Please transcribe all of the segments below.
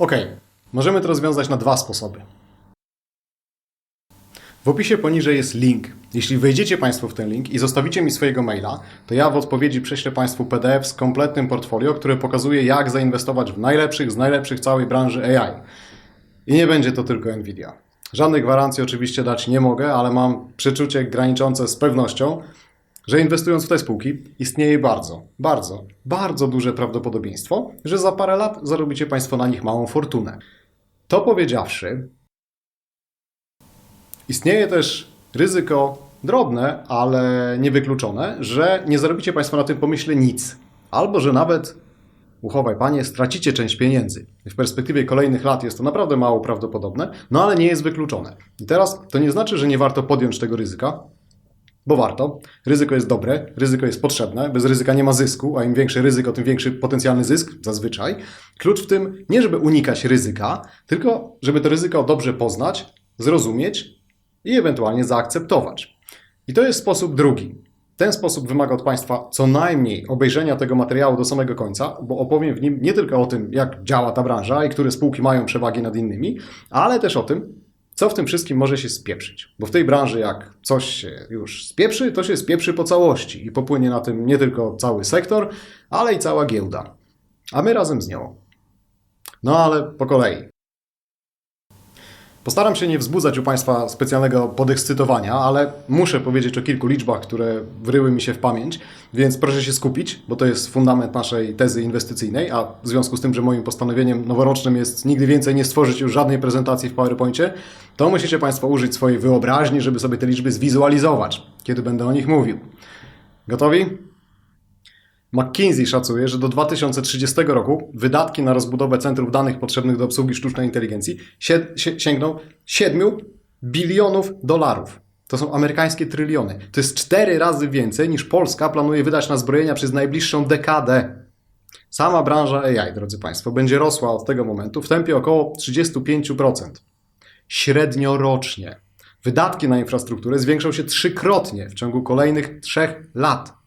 Ok, możemy to rozwiązać na dwa sposoby. W opisie poniżej jest link. Jeśli wejdziecie Państwo w ten link i zostawicie mi swojego maila, to ja w odpowiedzi prześlę Państwu PDF z kompletnym portfolio, które pokazuje, jak zainwestować w najlepszych z najlepszych całej branży AI. I nie będzie to tylko Nvidia. Żadnych gwarancji oczywiście dać nie mogę, ale mam przeczucie graniczące z pewnością, że inwestując w te spółki istnieje bardzo, bardzo, bardzo duże prawdopodobieństwo, że za parę lat zarobicie Państwo na nich małą fortunę. To powiedziawszy, istnieje też ryzyko drobne, ale niewykluczone, że nie zarobicie Państwo na tym pomyśle nic, albo że nawet, uchowaj Panie, stracicie część pieniędzy. W perspektywie kolejnych lat jest to naprawdę mało prawdopodobne, no ale nie jest wykluczone. I teraz to nie znaczy, że nie warto podjąć tego ryzyka, bo warto. Ryzyko jest dobre, ryzyko jest potrzebne, bez ryzyka nie ma zysku, a im większe ryzyko, tym większy potencjalny zysk, zazwyczaj. Klucz w tym nie, żeby unikać ryzyka, tylko żeby to ryzyko dobrze poznać, zrozumieć i ewentualnie zaakceptować. I to jest sposób drugi. Ten sposób wymaga od Państwa co najmniej obejrzenia tego materiału do samego końca, bo opowiem w nim nie tylko o tym, jak działa ta branża i które spółki mają przewagi nad innymi, ale też o tym, co w tym wszystkim może się spieprzyć. Bo w tej branży, jak coś się już spieprzy, to się spieprzy po całości i popłynie na tym nie tylko cały sektor, ale i cała giełda. A my razem z nią. No ale po kolei. Postaram się nie wzbudzać u Państwa specjalnego podekscytowania, ale muszę powiedzieć o kilku liczbach, które wryły mi się w pamięć, więc proszę się skupić, bo to jest fundament naszej tezy inwestycyjnej, a w związku z tym, że moim postanowieniem noworocznym jest nigdy więcej nie stworzyć już żadnej prezentacji w PowerPoincie, to musicie Państwo użyć swojej wyobraźni, żeby sobie te liczby zwizualizować, kiedy będę o nich mówił. Gotowi? McKinsey szacuje, że do 2030 roku wydatki na rozbudowę centrów danych potrzebnych do obsługi sztucznej inteligencji sięgną 7 bilionów dolarów. To są amerykańskie tryliony. To jest cztery razy więcej niż Polska planuje wydać na zbrojenia przez najbliższą dekadę. Sama branża AI, drodzy Państwo, będzie rosła od tego momentu w tempie około 35%. Średnio rocznie. Wydatki na infrastrukturę zwiększą się trzykrotnie w ciągu kolejnych trzech lat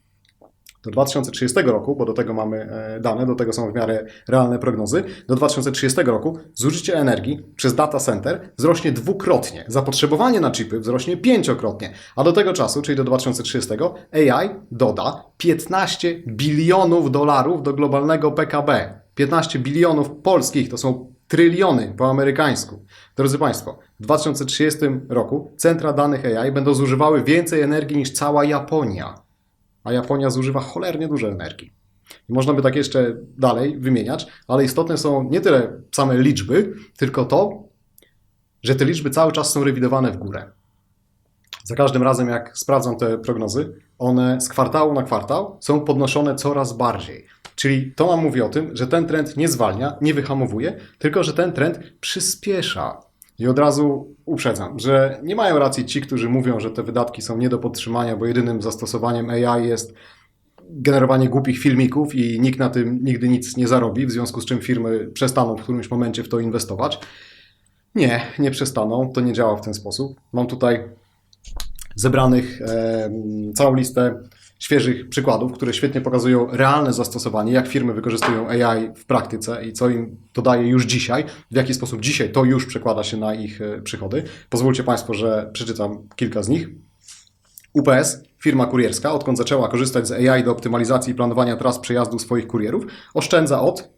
do 2030 roku, bo do tego mamy e, dane, do tego są w miarę realne prognozy, do 2030 roku zużycie energii przez data center wzrośnie dwukrotnie, zapotrzebowanie na chipy wzrośnie pięciokrotnie, a do tego czasu, czyli do 2030, AI doda 15 bilionów dolarów do globalnego PKB. 15 bilionów polskich to są tryliony po amerykańsku. Drodzy Państwo, w 2030 roku centra danych AI będą zużywały więcej energii niż cała Japonia a Japonia zużywa cholernie dużo energii. I można by tak jeszcze dalej wymieniać, ale istotne są nie tyle same liczby, tylko to, że te liczby cały czas są rewidowane w górę. Za każdym razem, jak sprawdzam te prognozy, one z kwartału na kwartał są podnoszone coraz bardziej. Czyli to nam mówi o tym, że ten trend nie zwalnia, nie wyhamowuje, tylko że ten trend przyspiesza. I od razu uprzedzam, że nie mają racji ci, którzy mówią, że te wydatki są nie do podtrzymania, bo jedynym zastosowaniem AI jest generowanie głupich filmików i nikt na tym nigdy nic nie zarobi, w związku z czym firmy przestaną w którymś momencie w to inwestować. Nie, nie przestaną, to nie działa w ten sposób. Mam tutaj zebranych e, całą listę świeżych przykładów, które świetnie pokazują realne zastosowanie, jak firmy wykorzystują AI w praktyce i co im to daje już dzisiaj, w jaki sposób dzisiaj to już przekłada się na ich e, przychody. Pozwólcie Państwo, że przeczytam kilka z nich. UPS, firma kurierska, odkąd zaczęła korzystać z AI do optymalizacji i planowania tras przejazdu swoich kurierów, oszczędza od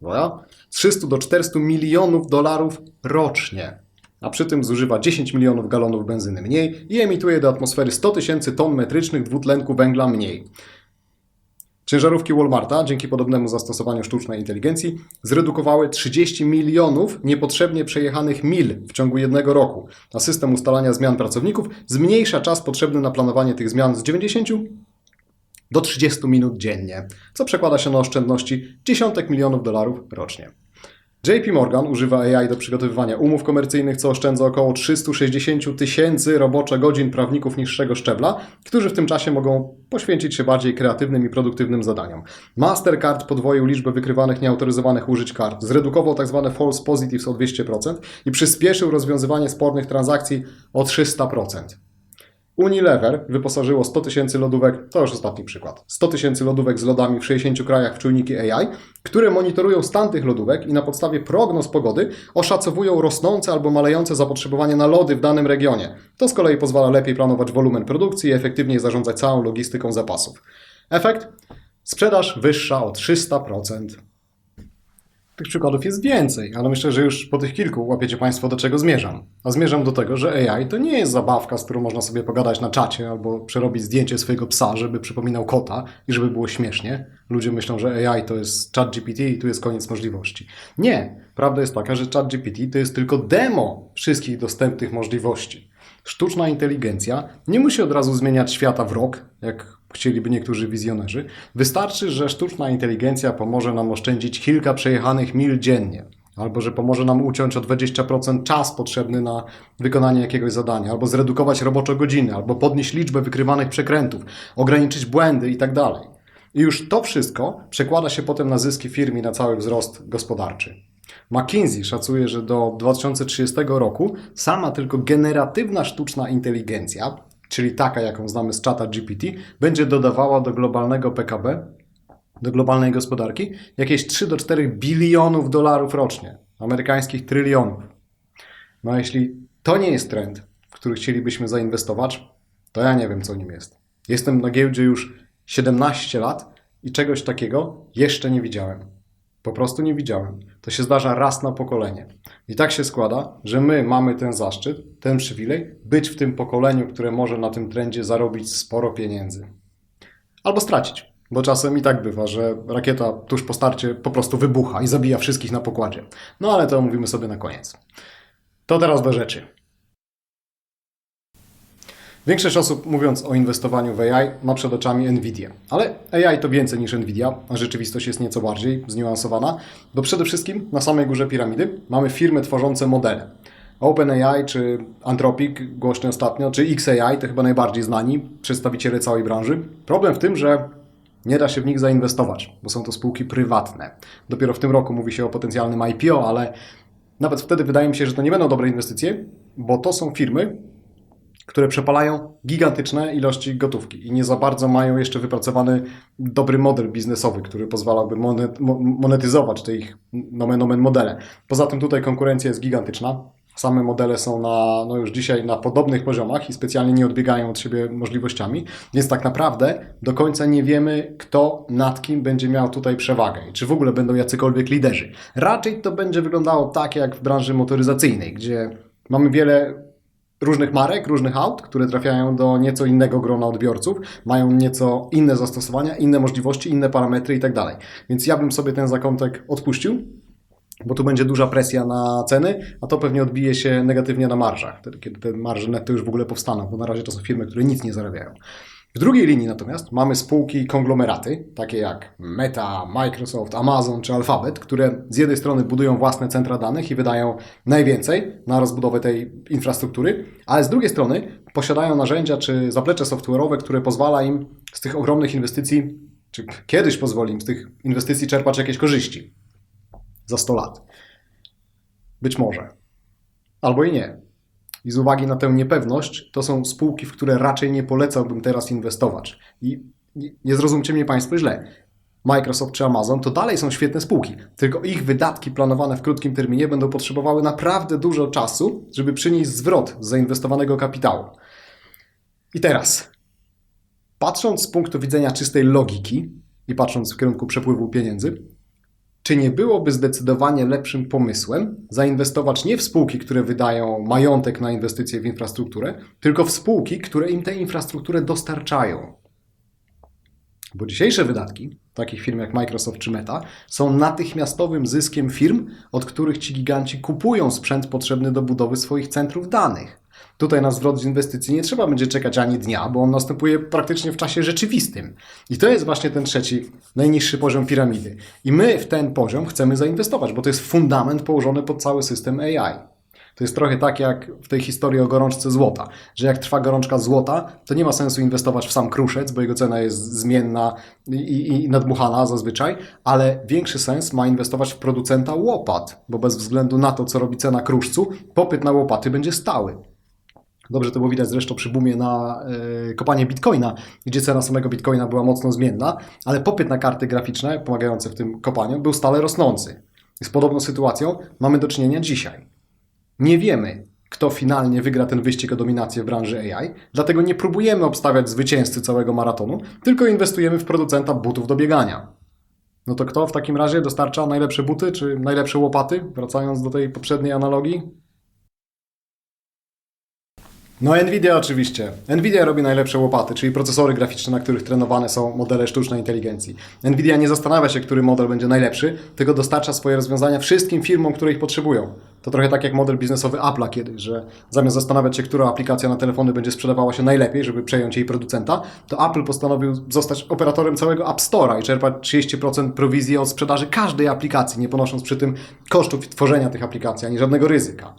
uwaga, 300 do 400 milionów dolarów rocznie a przy tym zużywa 10 milionów galonów benzyny mniej i emituje do atmosfery 100 tysięcy ton metrycznych dwutlenku węgla mniej. Ciężarówki Walmarta, dzięki podobnemu zastosowaniu sztucznej inteligencji, zredukowały 30 milionów niepotrzebnie przejechanych mil w ciągu jednego roku, a system ustalania zmian pracowników zmniejsza czas potrzebny na planowanie tych zmian z 90 do 30 minut dziennie, co przekłada się na oszczędności dziesiątek milionów dolarów rocznie. JP Morgan używa AI do przygotowywania umów komercyjnych, co oszczędza około 360 tysięcy roboczych godzin prawników niższego szczebla, którzy w tym czasie mogą poświęcić się bardziej kreatywnym i produktywnym zadaniom. Mastercard podwoił liczbę wykrywanych nieautoryzowanych użyć kart, zredukował tzw. false positives o 200% i przyspieszył rozwiązywanie spornych transakcji o 300%. Unilever wyposażyło 100 tysięcy lodówek, to już ostatni przykład, 100 tysięcy lodówek z lodami w 60 krajach w czujniki AI, które monitorują stan tych lodówek i na podstawie prognoz pogody oszacowują rosnące albo malejące zapotrzebowanie na lody w danym regionie. To z kolei pozwala lepiej planować wolumen produkcji i efektywniej zarządzać całą logistyką zapasów. Efekt? Sprzedaż wyższa o 300%. Tych przykładów jest więcej, ale myślę, że już po tych kilku łapiecie Państwo do czego zmierzam. A zmierzam do tego, że AI to nie jest zabawka, z którą można sobie pogadać na czacie albo przerobić zdjęcie swojego psa, żeby przypominał kota i żeby było śmiesznie. Ludzie myślą, że AI to jest ChatGPT i tu jest koniec możliwości. Nie. Prawda jest taka, że ChatGPT to jest tylko demo wszystkich dostępnych możliwości. Sztuczna inteligencja nie musi od razu zmieniać świata w rok, jak chcieliby niektórzy wizjonerzy. Wystarczy, że sztuczna inteligencja pomoże nam oszczędzić kilka przejechanych mil dziennie. Albo że pomoże nam uciąć o 20% czas potrzebny na wykonanie jakiegoś zadania, albo zredukować robocze godziny, albo podnieść liczbę wykrywanych przekrętów, ograniczyć błędy itd. I już to wszystko przekłada się potem na zyski firmy i na cały wzrost gospodarczy. McKinsey szacuje, że do 2030 roku sama tylko generatywna sztuczna inteligencja, czyli taka, jaką znamy z czata GPT, będzie dodawała do globalnego PKB, do globalnej gospodarki, jakieś 3 do 4 bilionów dolarów rocznie, amerykańskich trylionów. No a jeśli to nie jest trend, w który chcielibyśmy zainwestować, to ja nie wiem, co nim jest. Jestem na giełdzie już 17 lat i czegoś takiego jeszcze nie widziałem. Po prostu nie widziałem. To się zdarza raz na pokolenie. I tak się składa, że my mamy ten zaszczyt, ten przywilej, być w tym pokoleniu, które może na tym trendzie zarobić sporo pieniędzy. Albo stracić, bo czasem i tak bywa, że rakieta tuż po starcie po prostu wybucha i zabija wszystkich na pokładzie. No ale to mówimy sobie na koniec. To teraz do rzeczy. Większość osób, mówiąc o inwestowaniu w AI, ma przed oczami Nvidia. Ale AI to więcej niż Nvidia, a rzeczywistość jest nieco bardziej zniuansowana, bo przede wszystkim na samej górze piramidy mamy firmy tworzące modele. OpenAI czy Anthropic, głośny ostatnio, czy XAI to chyba najbardziej znani przedstawiciele całej branży. Problem w tym, że nie da się w nich zainwestować, bo są to spółki prywatne. Dopiero w tym roku mówi się o potencjalnym IPO, ale nawet wtedy wydaje mi się, że to nie będą dobre inwestycje, bo to są firmy, które przepalają gigantyczne ilości gotówki i nie za bardzo mają jeszcze wypracowany dobry model biznesowy, który pozwalałby monet, monetyzować te ich nomen omen modele. Poza tym tutaj konkurencja jest gigantyczna. Same modele są na, no już dzisiaj na podobnych poziomach i specjalnie nie odbiegają od siebie możliwościami, więc tak naprawdę do końca nie wiemy, kto nad kim będzie miał tutaj przewagę i czy w ogóle będą jacykolwiek liderzy. Raczej to będzie wyglądało tak jak w branży motoryzacyjnej, gdzie mamy wiele różnych marek, różnych aut, które trafiają do nieco innego grona odbiorców, mają nieco inne zastosowania, inne możliwości, inne parametry i tak dalej. Więc ja bym sobie ten zakątek odpuścił, bo tu będzie duża presja na ceny, a to pewnie odbije się negatywnie na marżach, kiedy te marże netto już w ogóle powstaną, bo na razie to są firmy, które nic nie zarabiają. W drugiej linii natomiast mamy spółki konglomeraty, takie jak Meta, Microsoft, Amazon czy Alphabet, które z jednej strony budują własne centra danych i wydają najwięcej na rozbudowę tej infrastruktury, ale z drugiej strony posiadają narzędzia czy zaplecze software'owe, które pozwala im z tych ogromnych inwestycji, czy kiedyś pozwoli im z tych inwestycji czerpać jakieś korzyści za 100 lat. Być może. Albo i nie. I z uwagi na tę niepewność, to są spółki, w które raczej nie polecałbym teraz inwestować. I nie zrozumcie mnie Państwo źle. Microsoft czy Amazon to dalej są świetne spółki, tylko ich wydatki planowane w krótkim terminie będą potrzebowały naprawdę dużo czasu, żeby przynieść zwrot z zainwestowanego kapitału. I teraz, patrząc z punktu widzenia czystej logiki i patrząc w kierunku przepływu pieniędzy, czy nie byłoby zdecydowanie lepszym pomysłem zainwestować nie w spółki, które wydają majątek na inwestycje w infrastrukturę, tylko w spółki, które im tę infrastrukturę dostarczają? Bo dzisiejsze wydatki, takich firm jak Microsoft czy Meta, są natychmiastowym zyskiem firm, od których ci giganci kupują sprzęt potrzebny do budowy swoich centrów danych. Tutaj na zwrot z inwestycji nie trzeba będzie czekać ani dnia, bo on następuje praktycznie w czasie rzeczywistym. I to jest właśnie ten trzeci, najniższy poziom piramidy. I my w ten poziom chcemy zainwestować, bo to jest fundament położony pod cały system AI. To jest trochę tak jak w tej historii o gorączce złota, że jak trwa gorączka złota, to nie ma sensu inwestować w sam kruszec, bo jego cena jest zmienna i, i nadmuchana zazwyczaj, ale większy sens ma inwestować w producenta łopat, bo bez względu na to, co robi cena kruszcu, popyt na łopaty będzie stały. Dobrze to było widać zresztą przy boomie na e, kopanie bitcoina, gdzie cena samego bitcoina była mocno zmienna, ale popyt na karty graficzne pomagające w tym kopaniu był stale rosnący. Z podobną sytuacją mamy do czynienia dzisiaj. Nie wiemy, kto finalnie wygra ten wyścig o dominację w branży AI, dlatego nie próbujemy obstawiać zwycięzcy całego maratonu, tylko inwestujemy w producenta butów do biegania. No to kto w takim razie dostarcza najlepsze buty czy najlepsze łopaty? Wracając do tej poprzedniej analogii. No Nvidia oczywiście. Nvidia robi najlepsze łopaty, czyli procesory graficzne, na których trenowane są modele sztucznej inteligencji. Nvidia nie zastanawia się, który model będzie najlepszy, tylko dostarcza swoje rozwiązania wszystkim firmom, które ich potrzebują. To trochę tak jak model biznesowy Apple'a kiedyś, że zamiast zastanawiać się, która aplikacja na telefony będzie sprzedawała się najlepiej, żeby przejąć jej producenta, to Apple postanowił zostać operatorem całego App Store'a i czerpać 30% prowizji od sprzedaży każdej aplikacji, nie ponosząc przy tym kosztów tworzenia tych aplikacji, ani żadnego ryzyka.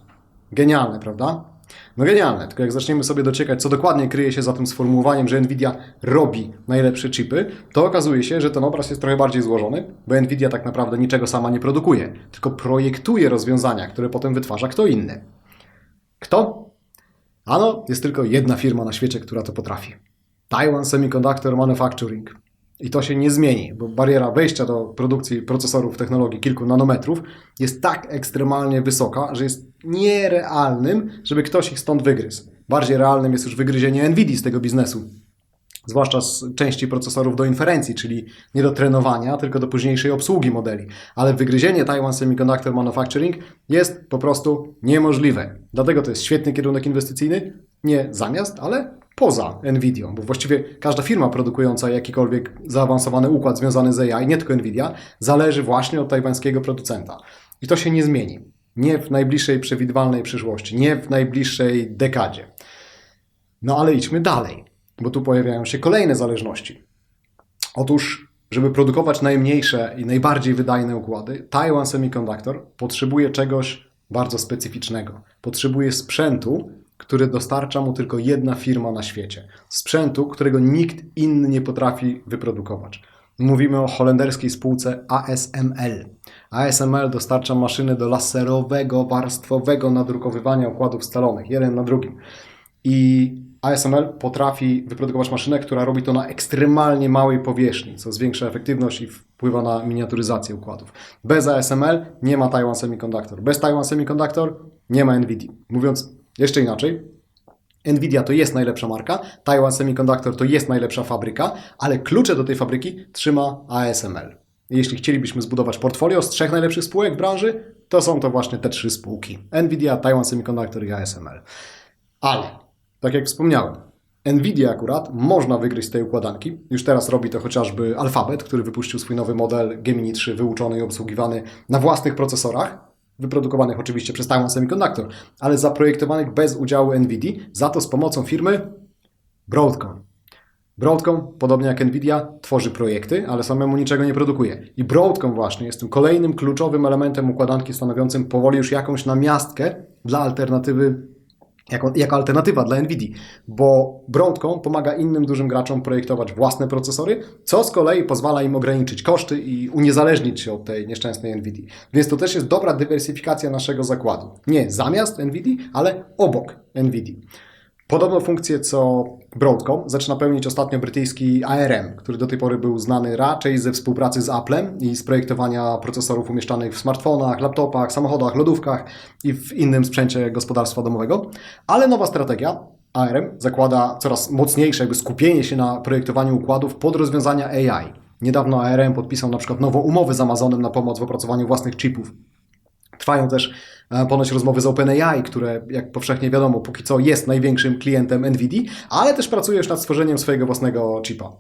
Genialne, prawda? No genialne, tylko jak zaczniemy sobie dociekać, co dokładnie kryje się za tym sformułowaniem, że Nvidia robi najlepsze chipy, to okazuje się, że ten obraz jest trochę bardziej złożony, bo Nvidia tak naprawdę niczego sama nie produkuje, tylko projektuje rozwiązania, które potem wytwarza kto inny. Kto? Ano, jest tylko jedna firma na świecie, która to potrafi. Taiwan Semiconductor Manufacturing. I to się nie zmieni, bo bariera wejścia do produkcji procesorów technologii kilku nanometrów jest tak ekstremalnie wysoka, że jest nierealnym, żeby ktoś ich stąd wygryzł. Bardziej realnym jest już wygryzienie Nvidia z tego biznesu. Zwłaszcza z części procesorów do inferencji, czyli nie do trenowania, tylko do późniejszej obsługi modeli. Ale wygryzienie Taiwan Semiconductor Manufacturing jest po prostu niemożliwe. Dlatego to jest świetny kierunek inwestycyjny, nie zamiast, ale poza Nvidia, bo właściwie każda firma produkująca jakikolwiek zaawansowany układ związany z AI, nie tylko Nvidia, zależy właśnie od tajwańskiego producenta. I to się nie zmieni. Nie w najbliższej przewidywalnej przyszłości, nie w najbliższej dekadzie. No ale idźmy dalej, bo tu pojawiają się kolejne zależności. Otóż, żeby produkować najmniejsze i najbardziej wydajne układy, Taiwan Semiconductor potrzebuje czegoś bardzo specyficznego. Potrzebuje sprzętu, który dostarcza mu tylko jedna firma na świecie. Sprzętu, którego nikt inny nie potrafi wyprodukować. Mówimy o holenderskiej spółce ASML. ASML dostarcza maszyny do laserowego, warstwowego nadrukowywania układów scalonych, jeden na drugim. I ASML potrafi wyprodukować maszynę, która robi to na ekstremalnie małej powierzchni, co zwiększa efektywność i wpływa na miniaturyzację układów. Bez ASML nie ma Taiwan Semiconductor. Bez Taiwan Semiconductor nie ma NVIDIA. Mówiąc jeszcze inaczej, Nvidia to jest najlepsza marka, Taiwan Semiconductor to jest najlepsza fabryka, ale klucze do tej fabryki trzyma ASML. Jeśli chcielibyśmy zbudować portfolio z trzech najlepszych spółek branży, to są to właśnie te trzy spółki: Nvidia, Taiwan Semiconductor i ASML. Ale, tak jak wspomniałem, Nvidia akurat można wygryźć z tej układanki. Już teraz robi to chociażby Alphabet, który wypuścił swój nowy model Gemini 3 wyuczony i obsługiwany na własnych procesorach wyprodukowanych oczywiście przez Taiwan Semiconductor, ale zaprojektowanych bez udziału NVIDIA, za to z pomocą firmy Broadcom. Broadcom, podobnie jak Nvidia, tworzy projekty, ale samemu niczego nie produkuje. I Broadcom właśnie jest tym kolejnym kluczowym elementem układanki stanowiącym powoli już jakąś namiastkę dla alternatywy jako, jako alternatywa dla NVIDIA, bo Broadcom pomaga innym dużym graczom projektować własne procesory, co z kolei pozwala im ograniczyć koszty i uniezależnić się od tej nieszczęsnej NVIDIA. Więc to też jest dobra dywersyfikacja naszego zakładu. Nie zamiast NVIDIA, ale obok NVIDIA. Podobną funkcję co Broadcom zaczyna pełnić ostatnio brytyjski ARM, który do tej pory był znany raczej ze współpracy z Applem i z projektowania procesorów umieszczanych w smartfonach, laptopach, samochodach, lodówkach i w innym sprzęcie gospodarstwa domowego. Ale nowa strategia ARM zakłada coraz mocniejsze skupienie się na projektowaniu układów pod rozwiązania AI. Niedawno ARM podpisał na przykład nową umowę z Amazonem na pomoc w opracowaniu własnych chipów. Trwają też ponoć rozmowy z OpenAI, które, jak powszechnie wiadomo, póki co jest największym klientem NVIDIA, ale też pracuje już nad stworzeniem swojego własnego chipa.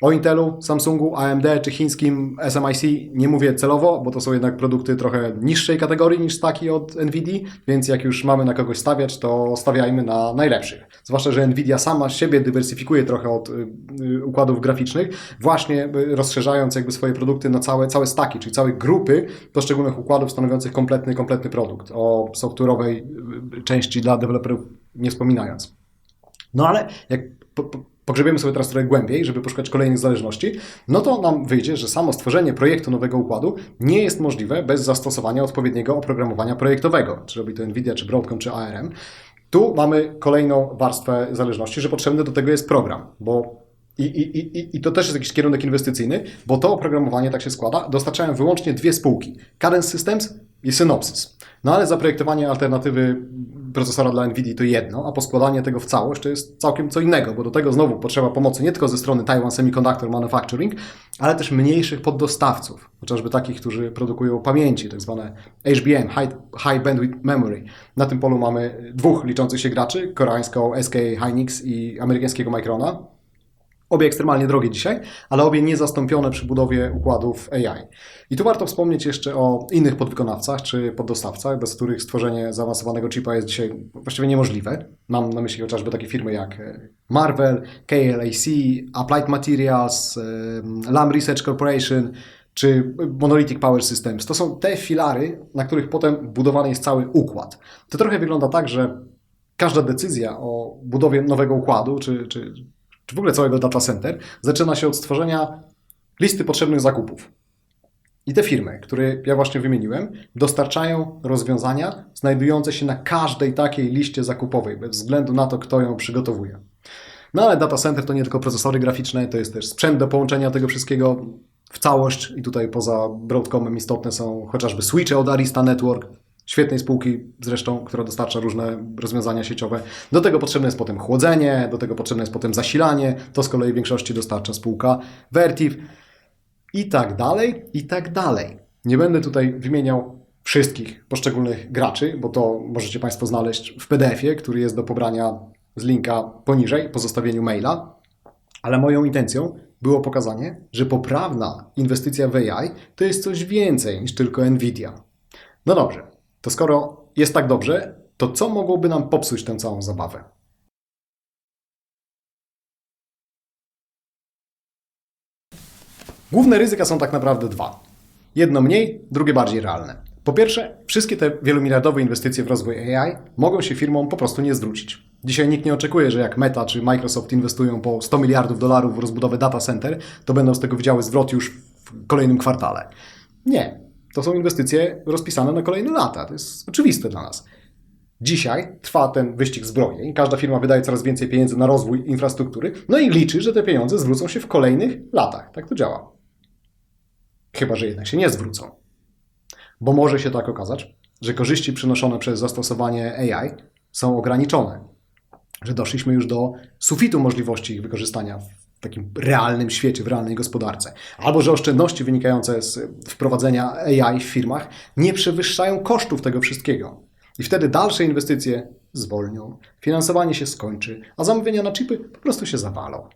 O Intelu, Samsungu, AMD czy chińskim SMIC nie mówię celowo, bo to są jednak produkty trochę niższej kategorii niż taki od Nvidia, więc jak już mamy na kogoś stawiać, to stawiajmy na najlepszych. Zwłaszcza, że Nvidia sama siebie dywersyfikuje trochę od y, y, układów graficznych, właśnie y, rozszerzając jakby swoje produkty na całe, całe staki, czyli całe grupy poszczególnych układów stanowiących kompletny, kompletny produkt. O software'owej części dla deweloperów nie wspominając. No ale jak po, po, pogrzebiemy sobie teraz trochę głębiej, żeby poszukać kolejnych zależności, no to nam wyjdzie, że samo stworzenie projektu nowego układu nie jest możliwe bez zastosowania odpowiedniego oprogramowania projektowego, czy robi to Nvidia, czy Broadcom, czy ARM. Tu mamy kolejną warstwę zależności, że potrzebny do tego jest program, bo i, i, i, I to też jest jakiś kierunek inwestycyjny, bo to oprogramowanie tak się składa, dostarczają wyłącznie dwie spółki: Cadence Systems i Synopsys. No ale zaprojektowanie alternatywy procesora dla NVIDIA to jedno, a poskładanie tego w całość to jest całkiem co innego, bo do tego znowu potrzeba pomocy nie tylko ze strony Taiwan Semiconductor Manufacturing, ale też mniejszych poddostawców, chociażby takich, którzy produkują pamięci, tak zwane HBM, High, High Bandwidth Memory. Na tym polu mamy dwóch liczących się graczy, koreańską SK Hynix i amerykańskiego Microna. Obie ekstremalnie drogie dzisiaj, ale obie niezastąpione przy budowie układów AI. I tu warto wspomnieć jeszcze o innych podwykonawcach czy poddostawcach, bez których stworzenie zaawansowanego chipa jest dzisiaj właściwie niemożliwe. Mam na myśli chociażby takie firmy jak e, Marvel, KLAC, Applied Materials, e, Lam Research Corporation czy Monolithic Power Systems. To są te filary, na których potem budowany jest cały układ. To trochę wygląda tak, że każda decyzja o budowie nowego układu, czy, czy, czy w ogóle całego data center, zaczyna się od stworzenia listy potrzebnych zakupów. I te firmy, które ja właśnie wymieniłem, dostarczają rozwiązania znajdujące się na każdej takiej liście zakupowej, bez względu na to, kto ją przygotowuje. No ale data center to nie tylko procesory graficzne, to jest też sprzęt do połączenia tego wszystkiego w całość. I tutaj poza Broadcomem istotne są chociażby switche od Arista Network, świetnej spółki zresztą, która dostarcza różne rozwiązania sieciowe. Do tego potrzebne jest potem chłodzenie, do tego potrzebne jest potem zasilanie, to z kolei w większości dostarcza spółka Vertiv i tak dalej, i tak dalej. Nie będę tutaj wymieniał wszystkich poszczególnych graczy, bo to możecie Państwo znaleźć w PDF-ie, który jest do pobrania z linka poniżej po zostawieniu maila. Ale moją intencją było pokazanie, że poprawna inwestycja w AI to jest coś więcej niż tylko Nvidia. No dobrze, to skoro jest tak dobrze, to co mogłoby nam popsuć tę całą zabawę? Główne ryzyka są tak naprawdę dwa. Jedno mniej, drugie bardziej realne. Po pierwsze, wszystkie te wielomiliardowe inwestycje w rozwój AI mogą się firmom po prostu nie zwrócić. Dzisiaj nikt nie oczekuje, że jak Meta czy Microsoft inwestują po 100 miliardów dolarów w rozbudowę data center, to będą z tego widziały zwrot już w kolejnym kwartale. Nie. To są inwestycje rozpisane na kolejne lata. To jest oczywiste dla nas. Dzisiaj trwa ten wyścig zbrojeń. Każda firma wydaje coraz więcej pieniędzy na rozwój infrastruktury, no i liczy, że te pieniądze zwrócą się w kolejnych latach. Tak to działa. Chyba, że jednak się nie zwrócą. Bo może się tak okazać, że korzyści przynoszone przez zastosowanie AI są ograniczone. Że doszliśmy już do sufitu możliwości ich wykorzystania w takim realnym świecie, w realnej gospodarce. Albo że oszczędności wynikające z wprowadzenia AI w firmach nie przewyższają kosztów tego wszystkiego. I wtedy dalsze inwestycje zwolnią, finansowanie się skończy, a zamówienia na chipy po prostu się zawalą.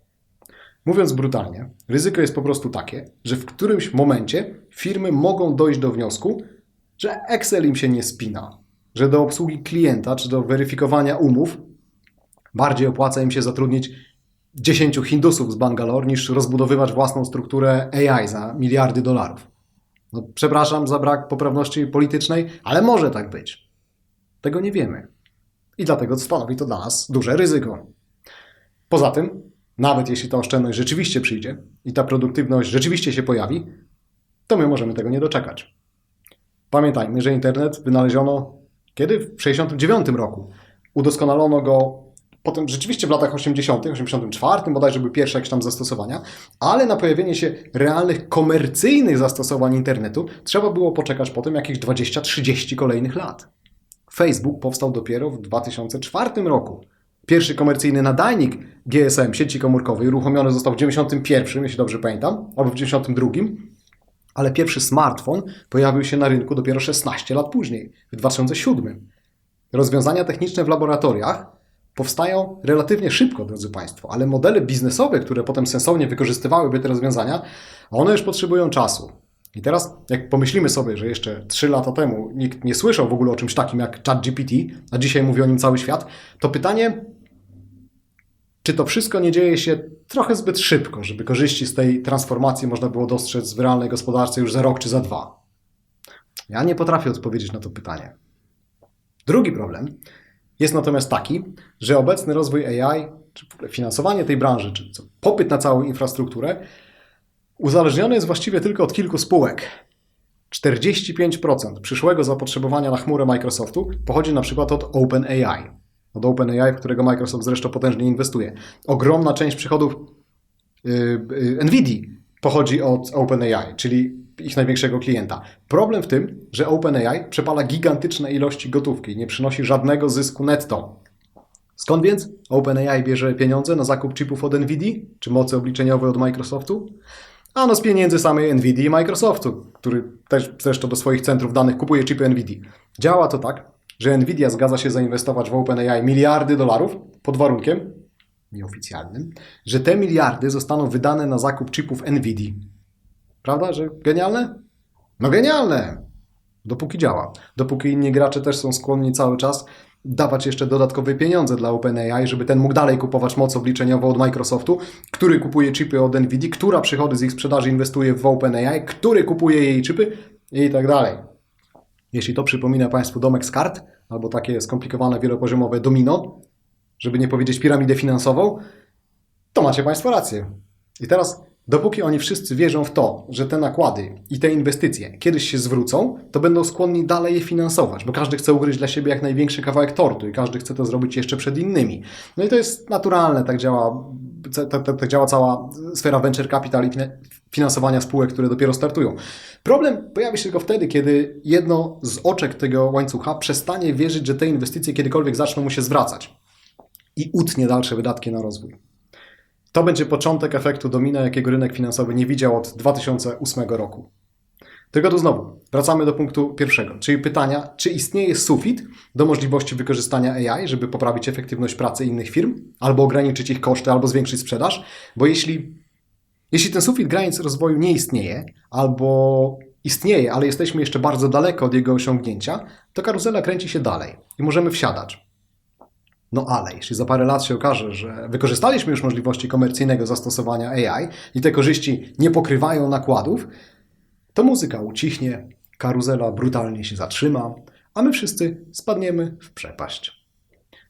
Mówiąc brutalnie, ryzyko jest po prostu takie, że w którymś momencie firmy mogą dojść do wniosku, że Excel im się nie spina, że do obsługi klienta czy do weryfikowania umów bardziej opłaca im się zatrudnić 10 Hindusów z Bangalore niż rozbudowywać własną strukturę AI za miliardy dolarów. No, przepraszam za brak poprawności politycznej, ale może tak być. Tego nie wiemy. I dlatego stanowi to dla nas duże ryzyko. Poza tym, nawet jeśli ta oszczędność rzeczywiście przyjdzie i ta produktywność rzeczywiście się pojawi, to my możemy tego nie doczekać. Pamiętajmy, że internet wynaleziono kiedy? W 1969 roku. Udoskonalono go potem rzeczywiście w latach 80., 84 bodajże były pierwsze jakieś tam zastosowania, ale na pojawienie się realnych komercyjnych zastosowań internetu trzeba było poczekać potem jakieś 20-30 kolejnych lat. Facebook powstał dopiero w 2004 roku. Pierwszy komercyjny nadajnik GSM sieci komórkowej uruchomiony został w 91, jeśli dobrze pamiętam, albo w 92, ale pierwszy smartfon pojawił się na rynku dopiero 16 lat później, w 2007. Rozwiązania techniczne w laboratoriach powstają relatywnie szybko, drodzy Państwo, ale modele biznesowe, które potem sensownie wykorzystywałyby te rozwiązania, one już potrzebują czasu. I teraz, jak pomyślimy sobie, że jeszcze 3 lata temu nikt nie słyszał w ogóle o czymś takim jak ChatGPT, a dzisiaj mówi o nim cały świat, to pytanie, czy to wszystko nie dzieje się trochę zbyt szybko, żeby korzyści z tej transformacji można było dostrzec w realnej gospodarce już za rok czy za dwa? Ja nie potrafię odpowiedzieć na to pytanie. Drugi problem jest natomiast taki, że obecny rozwój AI, czy w ogóle finansowanie tej branży, czy popyt na całą infrastrukturę uzależniony jest właściwie tylko od kilku spółek. 45% przyszłego zapotrzebowania na chmurę Microsoftu pochodzi na przykład od OpenAI. od OpenAI, w którego Microsoft zresztą potężnie inwestuje. Ogromna część przychodów yy, yy, NVIDII pochodzi od OpenAI, czyli ich największego klienta. Problem w tym, że OpenAI przepala gigantyczne ilości gotówki nie przynosi żadnego zysku netto. Skąd więc OpenAI bierze pieniądze na zakup chipów od NVIDII, czy mocy obliczeniowej od Microsoftu? Ano z pieniędzy samej NVIDII i Microsoftu, który też zresztą do swoich centrów danych kupuje chipy NVIDII. Działa to tak, że NVIDIA zgadza się zainwestować w OpenAI miliardy dolarów pod warunkiem nieoficjalnym, że te miliardy zostaną wydane na zakup chipów NVIDII. Prawda, że genialne? No genialne! Dopóki działa. Dopóki inni gracze też są skłonni cały czas dawać jeszcze dodatkowe pieniądze dla OpenAI, żeby ten mógł dalej kupować moc obliczeniową od Microsoftu, który kupuje chipy od NVIDII, która przychody z ich sprzedaży inwestuje w OpenAI, który kupuje jej chipy i tak dalej. Jeśli to przypomina Państwu domek z kart, albo takie skomplikowane wielopoziomowe domino, żeby nie powiedzieć piramidę finansową, to macie Państwo rację. I teraz, dopóki oni wszyscy wierzą w to, że te nakłady i te inwestycje kiedyś się zwrócą, to będą skłonni dalej je finansować, bo każdy chce ugryźć dla siebie jak największy kawałek tortu i każdy chce to zrobić jeszcze przed innymi. No i to jest naturalne, tak działa, tak, tak, działa cała sfera venture capital i finansowania spółek, które dopiero startują. Problem pojawi się tylko wtedy, kiedy jedno z oczek tego łańcucha przestanie wierzyć, że te inwestycje kiedykolwiek zaczną mu się zwracać i utnie dalsze wydatki na rozwój. To będzie początek efektu domina, jakiego rynek finansowy nie widział od 2008 roku. Tylko tu znowu, wracamy do punktu pierwszego, czyli pytania, czy istnieje sufit do możliwości wykorzystania AI, żeby poprawić efektywność pracy innych firm, albo ograniczyć ich koszty, albo zwiększyć sprzedaż? Bo jeśli, jeśli ten sufit granic rozwoju nie istnieje, albo istnieje, ale jesteśmy jeszcze bardzo daleko od jego osiągnięcia, to karuzela kręci się dalej i możemy wsiadać. No ale jeśli za parę lat się okaże, że wykorzystaliśmy już możliwości komercyjnego zastosowania AI i te korzyści nie pokrywają nakładów, to muzyka ucichnie, karuzela brutalnie się zatrzyma, a my wszyscy spadniemy w przepaść.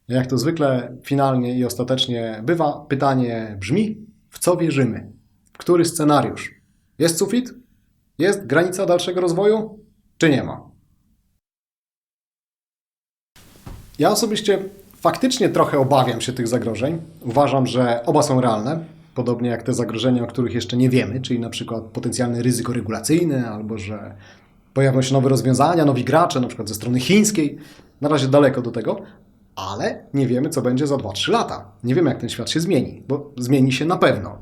Jak to zwykle finalnie i ostatecznie bywa, pytanie brzmi: w co wierzymy? W który scenariusz? Jest sufit? Jest granica dalszego rozwoju? Czy nie ma? Ja osobiście faktycznie trochę obawiam się tych zagrożeń. Uważam, że oba są realne, podobnie jak te zagrożenia, o których jeszcze nie wiemy, czyli na przykład potencjalne ryzyko regulacyjne, albo że pojawią się nowe rozwiązania, nowi gracze, na przykład ze strony chińskiej. Na razie daleko do tego, ale nie wiemy, co będzie za 2-3 lata. Nie wiemy, jak ten świat się zmieni, bo zmieni się na pewno.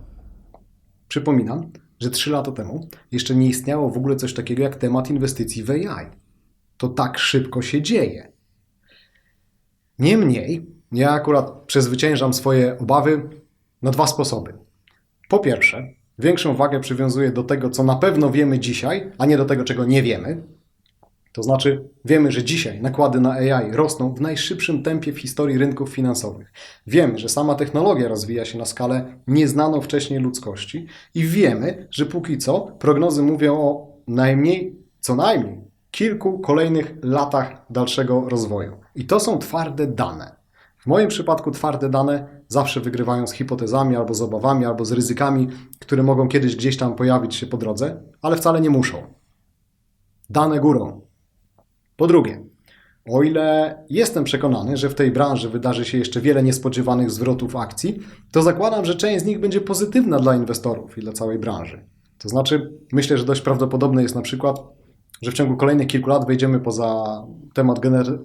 Przypominam, że 3 lata temu jeszcze nie istniało w ogóle coś takiego jak temat inwestycji w AI. To tak szybko się dzieje. Niemniej, ja akurat przezwyciężam swoje obawy na dwa sposoby. Po pierwsze, większą wagę przywiązuję do tego, co na pewno wiemy dzisiaj, a nie do tego, czego nie wiemy. To znaczy, wiemy, że dzisiaj nakłady na AI rosną w najszybszym tempie w historii rynków finansowych. Wiemy, że sama technologia rozwija się na skalę nieznaną wcześniej ludzkości i wiemy, że póki co prognozy mówią o najmniej, co najmniej kilku kolejnych latach dalszego rozwoju. I to są twarde dane. W moim przypadku twarde dane zawsze wygrywają z hipotezami, albo z obawami, albo z ryzykami, które mogą kiedyś gdzieś tam pojawić się po drodze, ale wcale nie muszą. Dane górą. Po drugie, o ile jestem przekonany, że w tej branży wydarzy się jeszcze wiele niespodziewanych zwrotów akcji, to zakładam, że część z nich będzie pozytywna dla inwestorów i dla całej branży. To znaczy, myślę, że dość prawdopodobne jest na przykład, że w ciągu kolejnych kilku lat wejdziemy poza temat gener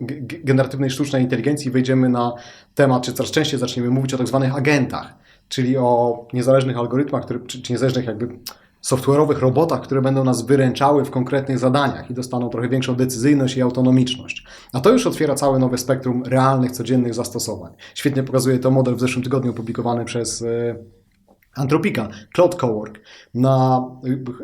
generatywnej sztucznej inteligencji, wejdziemy na temat, czy coraz częściej zaczniemy mówić o tak zwanych agentach, czyli o niezależnych algorytmach, które, czy, czy niezależnych jakby software'owych robotach, które będą nas wyręczały w konkretnych zadaniach i dostaną trochę większą decyzyjność i autonomiczność. A to już otwiera całe nowe spektrum realnych, codziennych zastosowań. Świetnie pokazuje to model w zeszłym tygodniu opublikowany przez e, Antropika, Cloud Cowork. Na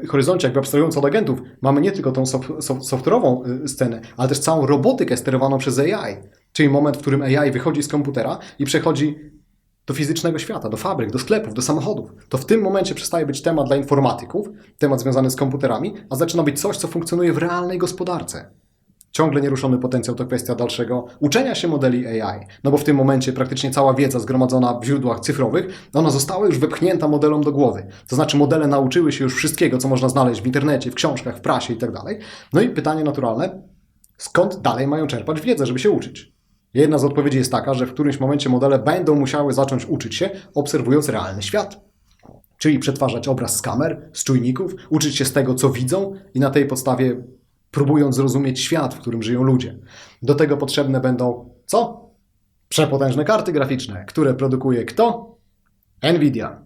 horyzoncie, jakby abstrahując od agentów, mamy nie tylko tą software'ową scenę, ale też całą robotykę sterowaną przez AI. Czyli moment, w którym AI wychodzi z komputera i przechodzi do fizycznego świata, do fabryk, do sklepów, do samochodów. To w tym momencie przestaje być temat dla informatyków, temat związany z komputerami, a zaczyna być coś, co funkcjonuje w realnej gospodarce. Ciągle nieruszony potencjał to kwestia dalszego uczenia się modeli AI, no bo w tym momencie praktycznie cała wiedza zgromadzona w źródłach cyfrowych, ona została już wepchnięta modelom do głowy. To znaczy modele nauczyły się już wszystkiego, co można znaleźć w internecie, w książkach, w prasie i tak. No i pytanie naturalne, skąd dalej mają czerpać wiedzę, żeby się uczyć? Jedna z odpowiedzi jest taka, że w którymś momencie modele będą musiały zacząć uczyć się, obserwując realny świat. Czyli przetwarzać obraz z kamer, z czujników, uczyć się z tego, co widzą i na tej podstawie próbując zrozumieć świat, w którym żyją ludzie. Do tego potrzebne będą co? Przepotężne karty graficzne, które produkuje kto? Nvidia.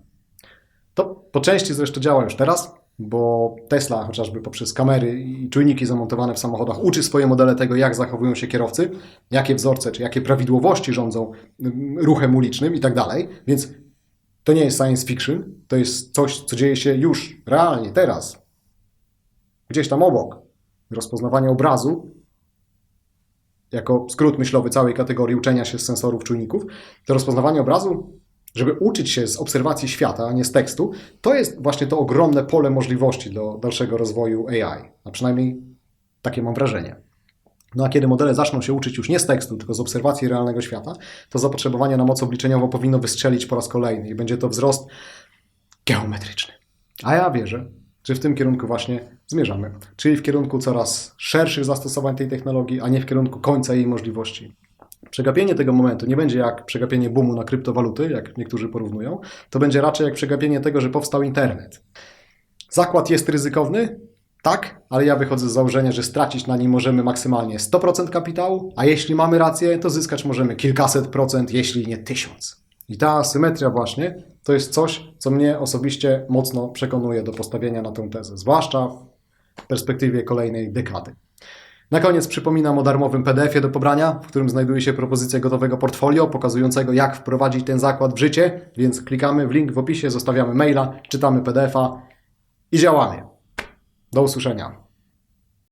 To po części zresztą działa już teraz, bo Tesla chociażby poprzez kamery i czujniki zamontowane w samochodach uczy swoje modele tego, jak zachowują się kierowcy, jakie wzorce czy jakie prawidłowości rządzą ym, ruchem ulicznym i tak dalej. Więc to nie jest science fiction, to jest coś, co dzieje się już realnie, teraz. Gdzieś tam obok. Rozpoznawanie obrazu jako skrót myślowy całej kategorii uczenia się z sensorów czujników, to rozpoznawanie obrazu, żeby uczyć się z obserwacji świata, a nie z tekstu, to jest właśnie to ogromne pole możliwości do dalszego rozwoju AI. A przynajmniej takie mam wrażenie. No a kiedy modele zaczną się uczyć już nie z tekstu, tylko z obserwacji realnego świata, to zapotrzebowanie na moc obliczeniową powinno wystrzelić po raz kolejny i będzie to wzrost geometryczny. A ja wierzę, że w tym kierunku właśnie zmierzamy, czyli w kierunku coraz szerszych zastosowań tej technologii, a nie w kierunku końca jej możliwości. Przegapienie tego momentu nie będzie jak przegapienie boomu na kryptowaluty, jak niektórzy porównują, to będzie raczej jak przegapienie tego, że powstał internet. Zakład jest ryzykowny? Tak, ale ja wychodzę z założenia, że stracić na nim możemy maksymalnie 100% kapitału, a jeśli mamy rację, to zyskać możemy kilkaset procent, jeśli nie tysiąc. I ta asymetria właśnie to jest coś, co mnie osobiście mocno przekonuje do postawienia na tę tezę, zwłaszcza w perspektywie kolejnej dekady. Na koniec przypominam o darmowym PDF-ie do pobrania, w którym znajduje się propozycja gotowego portfolio pokazującego, jak wprowadzić ten zakład w życie, więc klikamy w link w opisie, zostawiamy maila, czytamy PDF-a i działamy. Do usłyszenia.